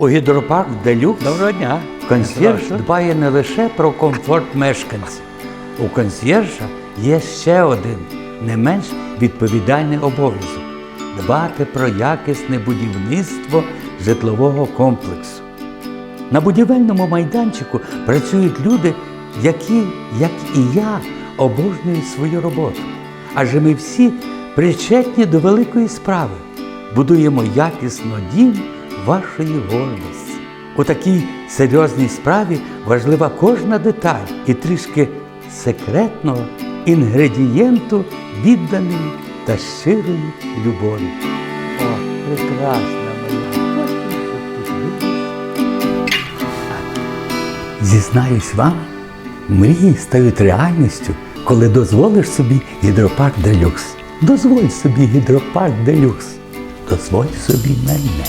У гідропарк Делюкс Доброго дня. консьєрж дбає не лише про комфорт мешканців. У консьєржа є ще один не менш відповідальний обов'язок дбати про якісне будівництво житлового комплексу. На будівельному майданчику працюють люди, які, як і я, обожнюють свою роботу. Адже ми всі причетні до великої справи. Будуємо якісно дім вашої гордості. У такій серйозній справі важлива кожна деталь і трішки секретного інгредієнту відданої та щирої любові. О, прекрасна моя. Зізнаюсь вам, мрії стають реальністю, коли дозволиш собі гідропарк Делюкс. Дозволь собі гідропарк Делюкс. Дозволь собі мене.